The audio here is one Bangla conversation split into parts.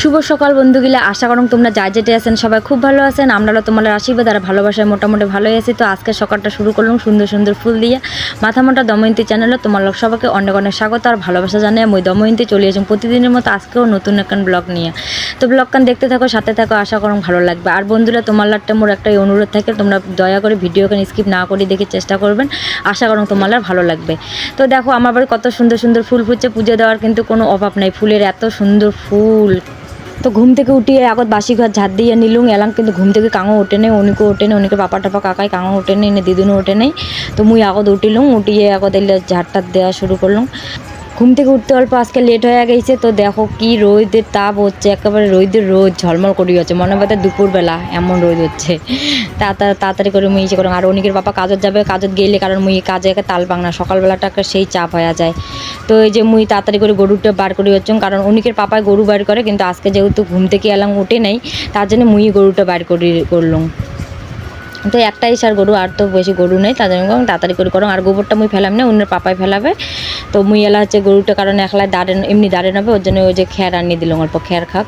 শুভ সকাল বন্ধুগুলা, আশা করুন তোমরা যা যেতে আছেন সবাই খুব ভালো আছেন। আমরাও তোমাদের আশীর্বাদ আর ভালোবাসায় মোটামুটি ভালোই আছি। তো আজকে সকালটা শুরু করলাম সুন্দর সুন্দর ফুল দিয়ে। মাথা মোটা দময়ন্তী চ্যানেলে তোমার লোক সবাইকে অনেক অনেক স্বাগত আর ভালোবাসা জানাই আমি দময়ন্তী চলে আসলাম প্রতিদিনের মতো আজকেও নতুন একখান ব্লগ নিয়ে। তো ব্লগখান দেখতে থাকো, সাথে থাকো, আশা করুন ভালো লাগবে। আর বন্ধুরা, তোমার লাটটা মোর একটা অনুরোধ থাকে, তোমরা দয়া করে ভিডিওখান স্কিপ না করে দেখে চেষ্টা করবেন। আশা করুন তোমার ভালো লাগবে। তো দেখো, আমার বাড়ি কত সুন্দর সুন্দর ফুল ফুটছে, পুজো দেওয়ার কিন্তু কোনো অভাব নাই। ফুলের এত সুন্দর ফুল। তো ঘুম থেকে উঠিয়ে আগত বাসি ঘর ঝাড় দিয়ে নিলুম এলাম কিন্তু ঘুম থেকে কাঙো ওঠে নেই, অনেকে ওঠে নেই অনেকে বাপা টাপা কাকাই কাঙো ওঠে নেই দিদুনও ওঠে নেই। তো মুই আগত উঠিলুম উঠিয়ে আগত এলে ঝাড় টাট দেওয়া শুরু করলাম ঘুম থেকে উঠতে অল্প আজকে লেট হয়ে গেছে, তো দেখো কি রোদের তাপ হচ্ছে, একেবারে রোদের রোদ ঝলমল করি হচ্ছে মনে হয় দুপুরবেলা এমন রোদ হচ্ছে। তাড়াতাড়ি তাড়াতাড়ি করে মুই ইসে করলাম আর অনেকের বাবা কাজত যাবে, কাজত গেলে কারণ মুই কাজে একে তাল পাং না সকালবেলাটা একটা সেই চাপ হয়ে যায়। তো এই যে মুই তাড়াতাড়ি করে গরুটা বার করে হচ্ছ কারণ অনেকের পাপায় গরু বার করে, কিন্তু আজকে যেহেতু ঘুম থেকে এলাম উঠে নাই, তার জন্য মুই গরুটা বার করি, করলাম। তো একটাই সার গরু, আর তো বেশি গরু নেই তাদের জন্য তাড়াতাড়ি করে করো আর গোবরটা মুই ফেলাম না, অন্যের পাপায় ফেলাবে। তো মুই এলা হচ্ছে গরুটা কারণ একলাই দাঁড়ে, এমনি দাঁড়ে নেবে, ওর জন্য ওই যে খের আনিয়ে দিলাম, অল্প খের খাক।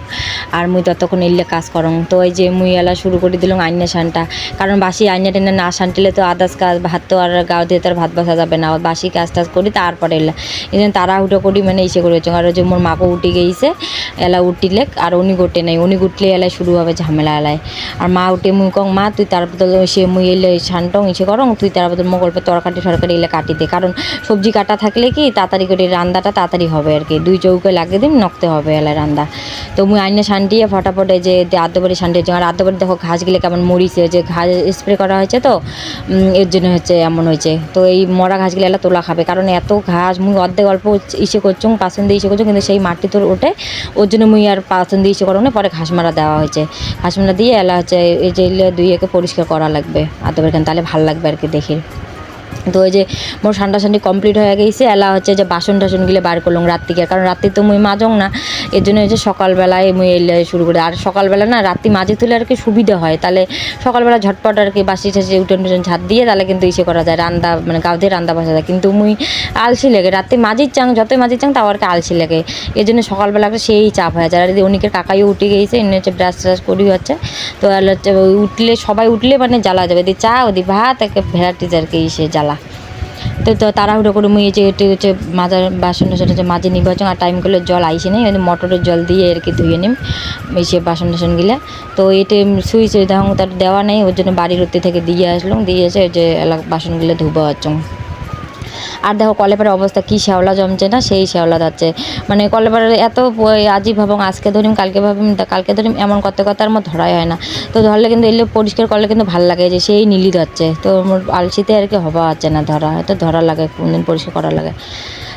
আর মুই ততক্ষণ এলে কাজ করং। তো ওই যে মুই এলা শুরু করে দিলাম আইনা সানটা কারণ বাসি আইনা টেনে না সানটিলে তো আদার্স কাজ, ভাত তো আর গাও দিয়ে তার ভাত বসা যাবে না। বাসি কাজ টাজ করি, তারপরে এলা। এই জন্য তাড়াহুটো করি মানে ইসে করে হচ্ছে। আর ওই যে মোর মাকে উঠে গেছে এলা উঠিলে আর উনি গোটে নাই। উনি উঠলে এলাই শুরু হবে ঝামেলা এলাই আর মা উঠে মুই কং, মা, তুই তার বদল সে মুই এলে সানটং ইসে করং, তুই তার বদল মোগল্পে তরকারি টরকারি এলে কাটি দে। কারণ সবজি কাটা থাকলে কি তাড়াতাড়ি করে রান্নাটা তাড়াতাড়ি হবে আর কি। দুই চৌকে লাগিয়ে দিন নকতে হবে এলা রান্না তো মুই আইনে সানটিয়ে ফটাফট যে আদ্যবাড়ি সানটিয়ে আর আদ্যবাড়ি দেখো ঘাস গেলে কেমন মরিছে, যে ঘাস স্প্রে করা হয়েছে তো এর জন্য হচ্ছে এমন হয়েছে। তো এই মরা ঘাসগুলো এলা তোলা খাবে। কারণ এত ঘাস মুই অর্ধেক অল্প ইসে করছুম পাসন দিয়ে ইসে করছুম কিন্তু সেই মাটি তোর ওঠে, ওর জন্য মুই আর পাসন দিয়ে ইসে করো না, পরে ঘাস মারা দেওয়া হয়েছে। ঘাস মারা দিয়ে এলা হচ্ছে এই যে দুই একে পরিষ্কার করা লাগবে আদ্যবাড়ি তাহলে ভালো লাগবে আর কি দেখি তো ওই যে মোর ঠান্ডা ঠান্ডি কমপ্লিট হয়ে গেছে, এলা হচ্ছে যে বাসন টাসনগুলো বার করলাম রাত্রিকে। কারণ রাত্রি তো মুই মাজং না এর জন্য হচ্ছে সকালবেলায় মুই শুরু করি। আর সকালবেলা না রাত্রি মাঝে তুলে আর কি সুবিধা হয়। তাহলে সকালবেলা ঝটপট আর কি বাসি টাসি উঠোন টুটন ঝাঁট দিয়ে তাহলে কিন্তু ইসে করা যায়, রান্না মানে গাও দিয়ে রান্না বসা যায়। কিন্তু মুই আলসি লাগে, রাত্রি মাঝির চাং, যতই মাঝির চাং তাও আর কি আলসি লাগে। এই জন্য সকালবেলা সেই চাপ হয়ে। যায় আর যদি অনেকের কাকাইও উঠে গেছে এমনি হচ্ছে ব্রাশ ট্রাশ করি হচ্ছে, তো হচ্ছে উঠলে সবাই উঠলে মানে জ্বালা যাবে। দি চা ওদি ভাত, একে ভ্যারাইটিস আর কি ইসে জ্বালা। তো তো তাড়াহুড়ো করে মুই যে হচ্ছে মাজার বাসন টাসন হচ্ছে মাঝে নির্বাচন আর টাইম করলে জল আইসে নেই মোটরের জল দিয়ে আর কি ধুয়ে নিম, এই সে বাসন টাসন গিলা। তো এটি সুইচ দেখুন তার দেওয়া নেই, ওর জন্য বাড়ির উত্তি থেকে দিয়ে আসলাম, দিয়ে এসে যে এলাকা বাসনগুলো ধুবো হচ্ছে আর দেখো কলেপাড়ার অবস্থা, কি শ্যাওলা জমছে না, সেই শ্যাওলা যাচ্ছে। মানে কলেপাড়ার এত আজই ভাবং আজকে ধরিম কালকে ভাবিম কালকে ধরিম এমন করতে কথা আর আমার ধরাই হয় না। তো ধরলে কিন্তু এলে পরিষ্কার করলে কিন্তু ভালো লাগে যে সেই নীলি যাচ্ছে। তো আলসিতে আর কি হওয়া আছে না ধরা হয়তো ধরা লাগে, কোনদিন পরিষ্কার করা লাগে।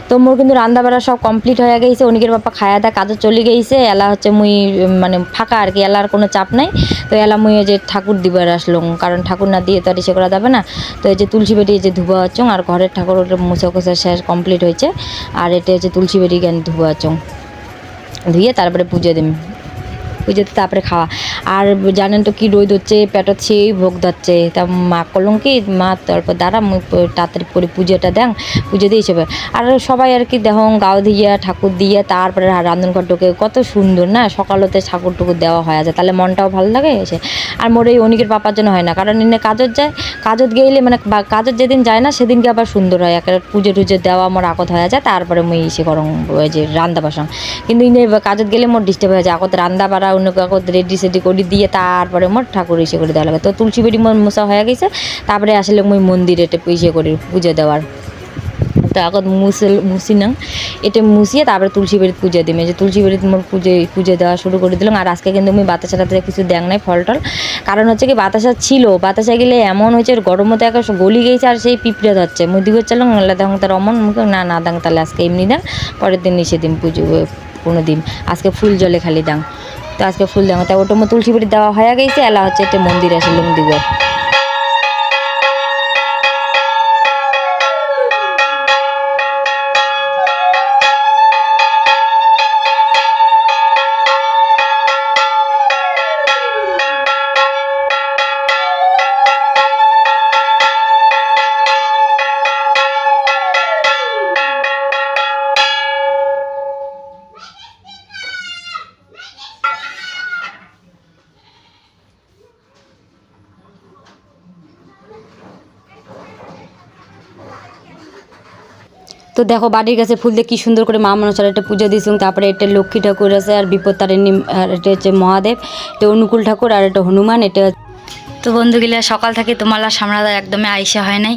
তো মোর কিন্তু রান্না বাড়া সব কমপ্লিট হয়ে গেছে, অনেকের বাপা খায়া দা কাজে চলে গেছে, এলা হচ্ছে মুই মানে ফাঁকা আর কি, এলার কোনো চাপ নাই, তো এলা মুই যে ঠাকুর দিবার আসলাম কারণ ঠাকুর না দিয়ে তো আর ইসে করা যাবে না, তো এই যে তুলসী বেটি যে ধুবা হচ্ছং আর ঘরের ঠাকুর ওটা মুছা শেষ কমপ্লিট হয়েছে, আর এটা হচ্ছে তুলসী বেটি জ্ঞান ধুবা চং, ধুয়ে তারপরে পুজো দিম। পুজোতে তারপরে খাওয়া। আর জানেন তো কি রোদ হচ্ছে পেটত সেই ভোগ ধরছে। তা মা করলাম কি, মা তারপর দাঁড়া তাড়াতাড়ি করে পুজোটা দেন, পুজো দিয়ে হিসেবে আর সবাই আর কি দেহ, গাও দিয়া, ঠাকুর দিয়ে, তারপরে রান্ধনঘর ঢোকে, কত সুন্দর না? সকালতে ঠাকুর টুকুর দেওয়া হয় আছে তাহলে মনটাও ভালো লাগে এসে। আর মোর এই অনিকের পাপার জন্য হয় না, কারণ এনে কাজত যায়, কাজত গেলে মানে কাজত যেদিন যায় না, সেদিনকে আবার সুন্দর হয় একটা পুজো টুজো দেওয়া আমার আকত হয়ে যায়, তারপরে মুই করং ওই যে রান্দা বাসন কিন্তু ইনে কাজত গেলে মোর ডিস্টার্ব হয়ে যায় আকত রান্দা বাড়া অন্য কাকত রেডি সেডি করে দিয়ে তারপরে মোর ঠাকুর ইসে করে দেওয়া লাগে। তো তুলসী বেড়ি মোর মশা হয়ে গেছে, তারপরে আসলে মুই মন্দিরে ইসে করি পুজো দেওয়ার। তো আগত মুসল মুসি নাং এটা মুছিয়ে তারপরে তুলসী বেড়িত পুজো দিমে। যে তুলসী বেড়িত মোর পুজো পুজো দেওয়া শুরু করে দিলাম, আর আজকে কিন্তু আমি বাতাসা টাতাসা কিছু দেখ নাই ফল টল কারণ হচ্ছে কি বাতাসা ছিল, বাতাসা গেলে এমন হয়েছে, গরম মতো একটা গলি গেছে, আর সেই পিঁপড়ে ধরছে। মুই দিকে চালাম দেখুন তার অমন মুখে না না দাং, তাহলে আজকে এমনি দাং, পরের দিন নিষে দিন পুজো, কোনো দিন। আজকে ফুল জলে খালি দাং। তো আজকে ফুল দেওয়া তাই ওটা মধ্যে তুলসী বেড়ি দেওয়া হয়ে গেছে, এলা হচ্ছে একটা মন্দির আছে দিগর তো দেখো বাড়ির কাছে ফুল দিয়ে কি সুন্দর করে মা মনসার একটা পুজো দিয়েছিলাম তারপরে এটা লক্ষ্মী ঠাকুর আছে আর বিপদ তারিণী, আর এটা হচ্ছে মহাদেব, এটা অনুকূল ঠাকুর আর এটা হনুমান, এটা তো বন্ধুগুলা, সকাল থেকে তোমার সামলাদা একদমই আইসা হয় নাই।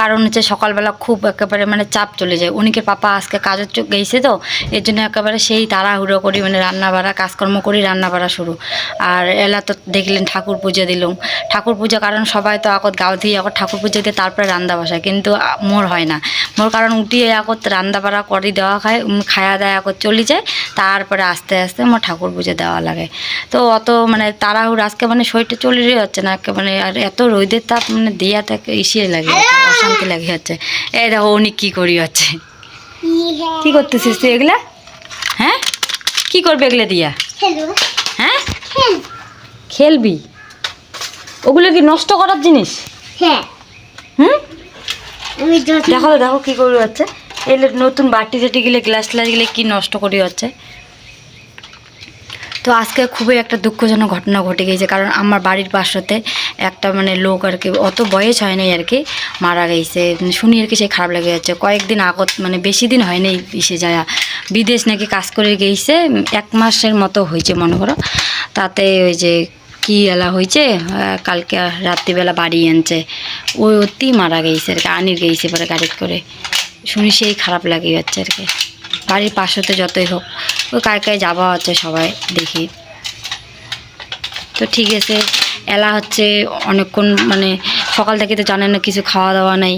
কারণ হচ্ছে সকালবেলা খুব একেবারে মানে চাপ চলে যায়। উনিকে পাপা, আজকে কাজের চোখ গেছে তো? এর জন্য একেবারে সেই তাড়াহুড়ো করি মানে রান্না বাড়া কাজকর্ম করি রান্না বাড়া শুরু। আর এলা তো দেখলেন ঠাকুর পুজো দিলাম ঠাকুর পূজা কারণ সবাই তো আগত গাও দিয়ে আগত ঠাকুর পুজো দিয়ে তারপরে রান্না বসায়। কিন্তু মোর হয় না। মোর কারণ উঠিয়ে আগত রান্না বাড়া করি দেওয়া খায় খায়া দায়া আগত চলে যায়। তারপরে আস্তে আস্তে মোর ঠাকুর পুজো দেওয়া লাগে। তো অত মানে তাড়াহুড়ো, আজকে মানে শরীরটা চলে যাচ্ছে না। মানে আর এত রোদের তাপ মানে দিয়া থেকে ইসিয়ে লাগে অশান্তি লাগে হচ্ছে। এই দেখো উনি কি করি হচ্ছে। কি করতেছিস তুই এগুলা? হ্যাঁ? কি করবে এগুলা দিয়া? হ্যাঁ? খেলবি? ওগুলো কি নষ্ট করার জিনিস? হ্যাঁ। হুম? দেখো দেখো কি করি হচ্ছে। এলে নতুন বাটি টাটি গেলে গ্লাস ট্লাস গেলে কি নষ্ট করি হচ্ছে? তো আজকে খুবই একটা দুঃখজনক ঘটনা ঘটে গিয়েছে, কারণ আমার বাড়ির পাশতে একটা মানে লোক আর কি, অত বয়স হয় নাই আর কি, মারা গেছে। শুনি আর কি সেই খারাপ লেগে যাচ্ছে। কয়েকদিন আগত মানে বেশি দিন হয় নাই এসে যায়। বিদেশ নাকি কাজ করে গেছে এক মাসের মতো হয়েছে মনে করো। তাতে ওই যে কি এলা হয়েছে কালকে রাত্রিবেলা বাড়ি আনছে। ওই অতি মারা গেছে আর কি, আনির গেছে পরে গাড়ি করে। শুনি সেই খারাপ লাগে যাচ্ছে আর কি। বাড়ির পাশেতে যতই হোক ওই কায় যাওয়া হচ্ছে সবাই দেখি। তো ঠিক আছে, এলা হচ্ছে অনেকক্ষণ মানে সকাল থেকে তো জানেন না কিছু খাওয়া দাওয়া নাই।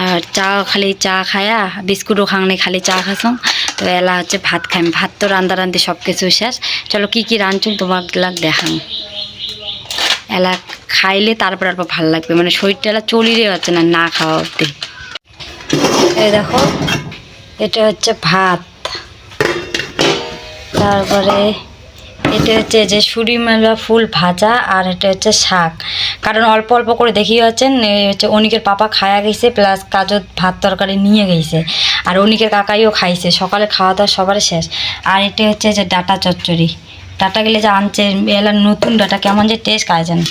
আর চা খালি চা খায়া, বিস্কুটও খাং নাই, খালি চা খাসং। তো এলা হচ্ছে ভাত খাইম। ভাত তো রান্দা রান্ধি সব কিছু শেষ। চলো কি কি রাঁধছুন তোমার লাগ দেখাং। এলা খাইলে তারপর আর ভালো লাগবে। মানে শরীরটা এলা চলিরে যাচ্ছে না না খাওয়া অব্দি দেখো এটা হচ্ছে ভাত। তারপরে এটা হচ্ছে যে সুরিমেলা ফুল ভাজা আর এটা হচ্ছে শাক। কারণ অল্প অল্প করে দেখিয়ে হচ্ছেন এই হচ্ছে অনিকের পাপা খায়া গেছে, প্লাস কাজত ভাত তরকারি নিয়ে গেছে। আর অনিকের কাকাইও খাইছে, সকালে খাওয়া দাওয়া সবার শেষ। আর এটা হচ্ছে যে ডাটা চচ্চড়ি। ডাটা গেলে যে আনছে, এলার নতুন ডাটা কেমন যে টেস্ট জানে?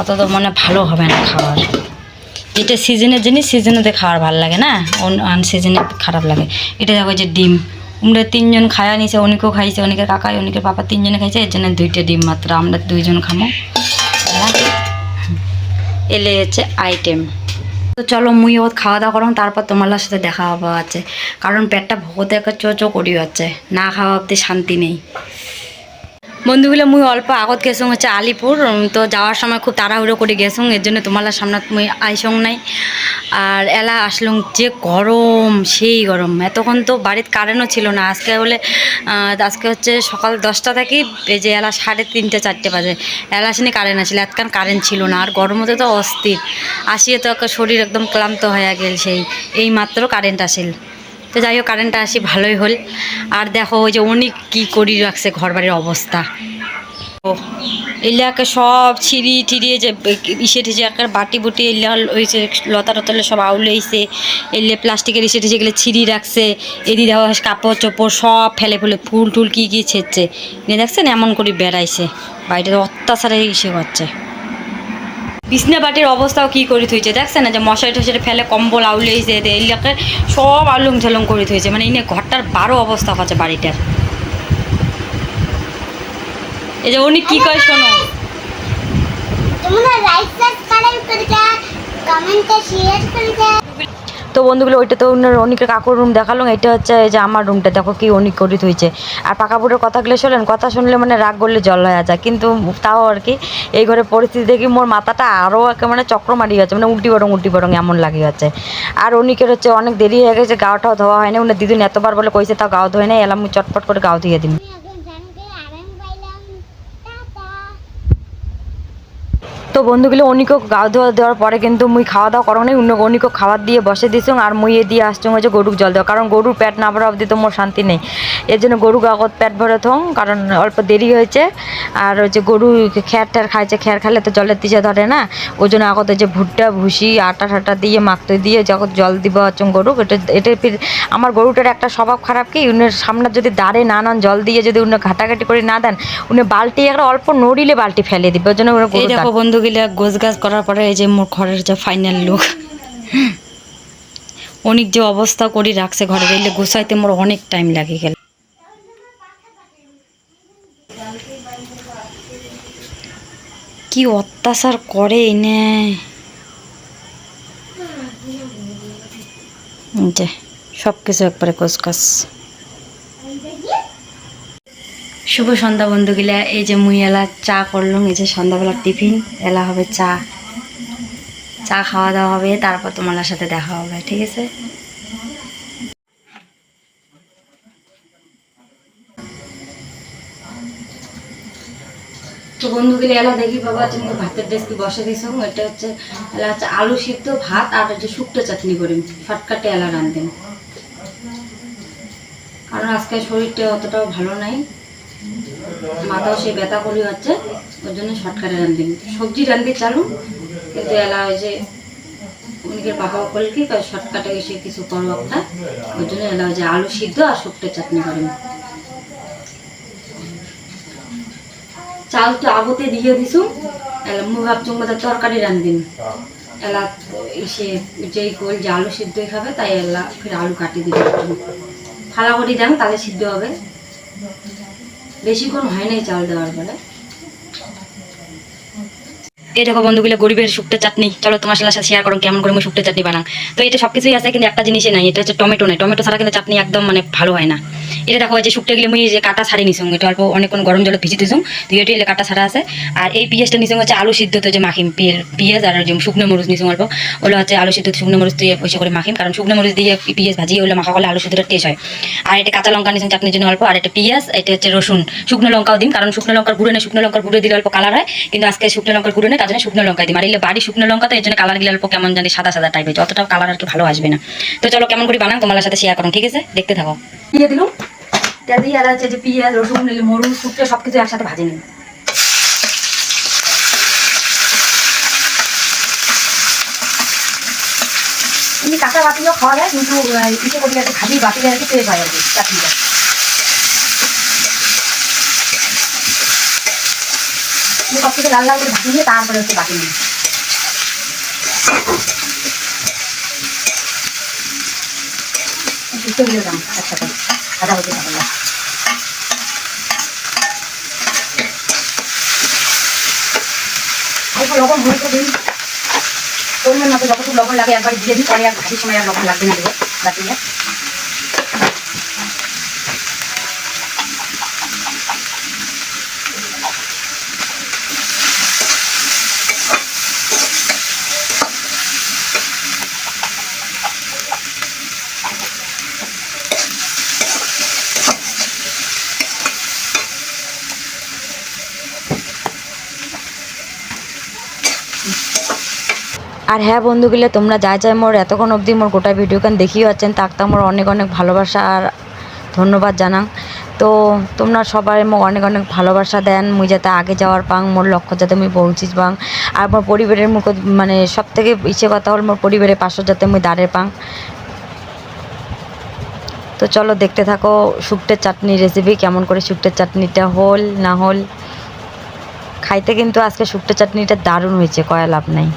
অত তো মনে ভালো হবে না খাওয়ার। যেটা সিজনের জিনিস সিজনেতে খাওয়ার ভালো লাগে না? আন সিজনে খারাপ লাগে। এটা দেখো যে ডিম। আমরা তিনজন খায়া নিছে, অনেকেও খাইছে, অনেকের কাকাই, অনেকের পাপা তিনজনে খাইছে, এর জন্য দুইটা ডিম মাত্র, আমরা দুইজন খামো। এলে হচ্ছে আইটেম তো চলো মুই ওর খাওয়া দাওয়া করো, তারপর তোমার সাথে দেখা হওয়া আছে কারণ পেটটা ভোগতে একটা চো চো করি হচ্ছে না খাওয়া অব্দি শান্তি নেই। বন্ধুগুলো, মুই অল্প আগত গেছুং হচ্ছে আলিপুর তো যাওয়ার সময় খুব তাড়াহুড়ো করে গেছুং, এর জন্য তোমার সামনে মুই আইসং নাই। আর এলা আসলুম যে গরম, সেই গরম। এতক্ষণ তো বাড়ির কারেন্টও ছিল না। আজকে হলে আজকে হচ্ছে সকাল দশটা থেকে এই যে এলা সাড়ে তিনটে, চারটে বাজে। এলা আসেনি কারেন্ট আসলে এতক্ষণ কারেন্ট ছিল না। আর গরমতে তো অস্থির। আসিয়ে তো একটা শরীর একদম ক্লান্ত হয়ে গেল সেই। এই মাত্র কারেন্ট আসিল। তো যাই হোক কারেন্টটা আসি, ভালোই হল। আর দেখো, ওই যে অনেক কী করি রাখছে ঘর বাড়ির অবস্থা। ও, এলাকা সব ছিঁড়ি টিড়িয়ে যে, ইসে টিসে একার বাটি বুটি এলা যে লতা টতলে সব আউলেইছে এলে প্লাস্টিকের ইসে টিসে গেলে ছিঁড়ি রাখছে। এদি দেওয়া কাপড় চোপড় সব ফেলে ফেলে, ফুল টুল কী কী ছেড়ছে। নিয়ে দেখছেন, এমন করে বেড়াইছে। বাড়িতে অত্যাচারে ইসে হচ্ছে বিছনা বাটির অবস্থাও কি করে থইছে? দেখছে না যে মশারি টশারি ফেলে কম্বল, আউলে যে এলাকা সব আলুম ঝালুম করে থইছে। মানে এনে ঘরটার বারো অবস্থা হচ্ছে বাড়িটার। এই যে উনি কি কয় শোনো? তোমরা লাইক সাবস্ক্রাইব করে দাও কমেন্ট শেয়ার করে দাও তো বন্ধুগুলো, ওইটা তো অনেকের কাকুর রুম দেখাল, এটা হচ্ছে এই যে আমার রুমটা দেখো কি অনেক করি হয়েছে। আর পাকা পাকাপুরের কথাগুলো শোনেন, কথা শুনলে মানে রাগ করলে জল হয়ে যায়, কিন্তু তাও আর কি, এই ঘরে পরিস্থিতি দেখি মোর মাথাটা আরও একে মানে চক্র মারি যাচ্ছে মানে উল্টি বরং উল্টি বরং এমন লাগে যাচ্ছে আর অনেকের হচ্ছে অনেক দেরি হয়ে গেছে গাওটাও ধোয়া হয়নি উনি দিদিন এতবার বলে কইছে, তাও গাও ধোয় নাই, এলাম চটপট করে গাও ধুয়ে দিন তো বন্ধুগুলো অনিকও গাও ধোয়া দেওয়ার পরে কিন্তু মুই খাওয়া দাওয়া করো নাই অন্য অনিকও খাবার দিয়ে বসে দিছুং আর মুই এ দিয়ে আসছুং হচ্ছে গরুক জল দেওয়া। কারণ গরুর পেট না ভরা অবধি তো মোর শান্তি নেই। এর জন্য গরু আগত পেট ভরে থং কারণ অল্প দেরি হয়েছে। আর হচ্ছে গরু খ্যার ট্যার খাইছে খ্যার খালে তো জলের দিশে ধরে না। ওই জন্য আগত যে ভুট্টা ভুসি আটা ঠাটা দিয়ে মাখতে দিয়ে যখন জল দিব হচ্ছে গরু এটা এটা ফির আমার গরুটার একটা স্বভাব খারাপ কি উনের সামনে যদি দাঁড়ে না নান জল দিয়ে যদি উনি ঘাটাঘাটি করে না দেন উনি বালতি একটা অল্প নড়িলে বালতি ফেলে দিবে। ওই জন্য ওরা বন্ধুগুলা গোছ গাছ করার পরে এই যে মোর ঘরের যে ফাইনাল লুক অনেক যে অবস্থা করে রাখছে ঘরে গেলে গোছাইতে মোর অনেক টাইম লাগে গেল। কি অত্যাচার করে এনে। সব কিছু একবারে কোচকাস শুভ সন্ধ্যা বন্ধুগুলা, এই যে মুই এলা চা করলাম, এই যে সন্ধ্যাবেলার টিফিন, এলা হবে চা। চা খাওয়া দাওয়া হবে, তারপর তোমার সাথে দেখা হবে, ঠিক আছে? তো বন্ধুগুলি, এলা দেখি বাবা তুমি ভাতের ডেস্কি বসে দিছো এটা হচ্ছে, এলা হচ্ছে আলু সিদ্ধ ভাত আর হচ্ছে শুক্তো চাটনি করি। শর্টকাটে এলা রান্ধেন কারণ আজকে শরীরটা অতটাও ভালো নাই। মাথাও সে ব্যথা করি হচ্ছে, ওর জন্য শর্টকাটে রান্ধি সবজি রান্ধি চালু, কিন্তু এলা ওই যে অনেকের বাবা বলে কি শর্টকাটে এসে কিছু করো একটা ওই জন্য এলা যে আলু সিদ্ধ আর শুক্তো চাটনি করেন। চাল তো আবতে দিয়ে দিছু এলা মু ভাবছুম বোধহয় তরকারি রান্ধিন এলা এসে যেই গোল যে আলু সিদ্ধই খাবে, তাই এলা ফের আলু কাটি দিবে ফালা করে দেন, তাহলে সিদ্ধ হবে। বেশিক্ষণ হয় নাই চাল দেওয়ার পরে এই দেখো বন্ধুগুলো, গরিবের শুক্তো চাটনি। চলো তোমার সাথে শেয়ার করো কেমন করে আমি শুক্তো চাটনি বানাং তো এটা সবকিছুই আছে, কিন্তু একটা জিনিসই নাই, এটা হচ্ছে টমেটো নাই। টমেটো ছাড়া কিন্তু চাটনি একদম মানে ভালো হয় না। এটা দেখো যে শুক্তো গেলে মুই যে কাটা ছাড়ি নিছুম। এটা অল্প অনেকক্ষণ গরম জলে ভিজি দিছুম। তো এটা কাটা ছাড়া আছে। আর এই পিঁয়াজটা নিছুম হচ্ছে আলু সিদ্ধ তো যে মাখিম পিয়ে- পিঁয়াজ আর যে শুকনো মরিচ নিছুম অল্প। ওগুলো হচ্ছে আলু সিদ্ধ, শুকনো মরিচ দিয়ে পয়সা করে মাখিম। কারণ শুকনো মরিচ দিয়ে পিঁয়াজ ভাজিয়ে ওগুলো মাখা করলে আলু সিদ্ধটা টেস্ট হয়। আর এটা কাঁচা লঙ্কা নিছুম চাটনির জন্য অল্প। আর এটা পিঁয়াজ, এটা হচ্ছে রসুন। শুকনো লঙ্কাও দিন কারণ শুকনো লঙ্কার গুঁড়ো নেই, শুকনো লঙ্কার গুঁড়ো দিলে অল্প কালার হয়। কিন্তু আজকে শুকনো লঙ্কার গুঁড়ো নেই, তার জন্য শুকনো লঙ্কা দিই আর এলে বাড়ি শুকনো লঙ্কা তো এর জন্য কালার গেলে অল্প কেমন জানি সাদা সাদা টাইপের অতটাও কালার আর কি ভালো আসবে না। তো চলো কেমন করে বানান তোমার সাথে শেয়ার করুন ঠিক আছে? দেখতে থাকো। দিয়ে দিলাম। তেল দিয়ে আর হচ্ছে যে পিঁয়াজ, রসুন নিলে মরুচ শুকনো সব কিছু একসাথে ভাজে নিন এমনি কাঁচা বাতিও খাওয়া যায়, কিন্তু ইসে করি আর ভাজি বাতিলে আর কি ফ্রেশ হয় আর কি, চাটনিটা। সব কিছু লাল লাল করে ভাজি নিয়ে তারপরে হচ্ছে বাটি নিই একসাথে। ভাজা হতে থাকবে অল্প লবণ হয়েছে দিন। পরিমাণ মতো যতটুকু লবণ লাগে একবার দিয়ে দিই, পরে আর ভাজির সময় আর লবণ আর হ্যাঁ বন্ধুগুলো, তোমরা যা যা মোর এতক্ষণ অবধি মোর গোটা ভিডিও গান দেখিও আছেন তাকতা মোর অনেক অনেক ভালোবাসা আর ধন্যবাদ জানাং। তো তোমরা সবাই মোক অনেক অনেক ভালোবাসা দেন, মুই যাতে আগে যাওয়ার পাং, মোর লক্ষ্য যাতে মুই পৌঁছিস পাং, আর মোর পরিবারের মুখ মানে সব থেকে ইচ্ছে কথা হল মোর পরিবারের পাশে যাতে মুই দাঁড়ে পাং। তো চলো দেখতে থাকো শুক্তের চাটনি রেসিপি কেমন করে শুক্তের চাটনিটা হল, না হল। খাইতে কিন্তু আজকে শুক্তের চাটনিটা দারুণ হয়েছে, কয়া লাভ নাই।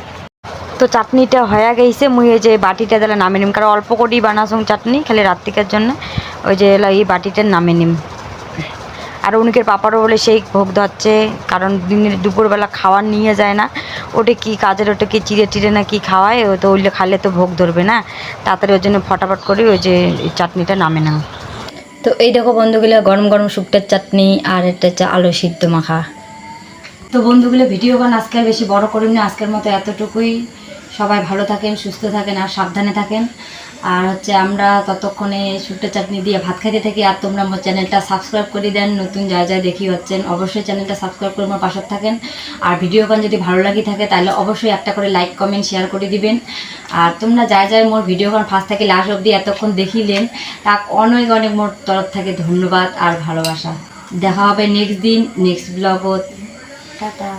তো চাটনিটা হয়ে গেছে। মুই এই যে বাটিটা দিলে নামে নিম। কারণ অল্প করেই বানাসুং চাটনি, খালি রাত্রিকার জন্য। ওই যে এই বাটিটা নামে নিম। আর উনিকের পাপারও বলে সেই ভোগ ধরছে। কারণ দিনের দুপুরবেলা খাওয়ার নিয়ে যায় না। ওটা কি কাজের, ওটা কি চিড়ে টিড়ে না কি খাওয়ায়? ও তো ওইলে খালে তো ভোগ ধরবে না। তাড়াতাড়ি ওই জন্য ফটাফট করে ওই যে চাটনিটা নামে না তো এই দেখো বন্ধুগুলো, গরম গরম শুক্তের চাটনি আর এটা হচ্ছে আলু সিদ্ধ মাখা। তো বন্ধুগুলো, ভিডিও গান আজকে আর বেশি বড় করিম না। আজকের মতো এতটুকুই। সবাই ভালো থাকেন, সুস্থ থাকেন আর সাবধানে থাকেন। আর হচ্ছে আমরা ততক্ষণে শুট্টে চাটনি দিয়ে ভাত খাইতে থাকি। আর তোমরা আমার চ্যানেলটা সাবস্ক্রাইব করে দেন, নতুন যা যা দেখি হচ্ছেন, অবশ্যই চ্যানেলটা সাবস্ক্রাইব করে আমার পাশে থাকেন। আর ভিডিও গান যদি ভালো লাগি থাকে, তাহলে অবশ্যই একটা করে লাইক কমেন্ট শেয়ার করে দিবেন। আর তোমরা যা যা মোর ভিডিও গান ফার্স্ট থেকে লাস্ট অবধি এতক্ষণ দেখিলেন তা অনেক অনেক মোর তরফ থেকে ধন্যবাদ আর ভালোবাসা। দেখা হবে নেক্সট দিন নেক্সট ব্লগত টাটা।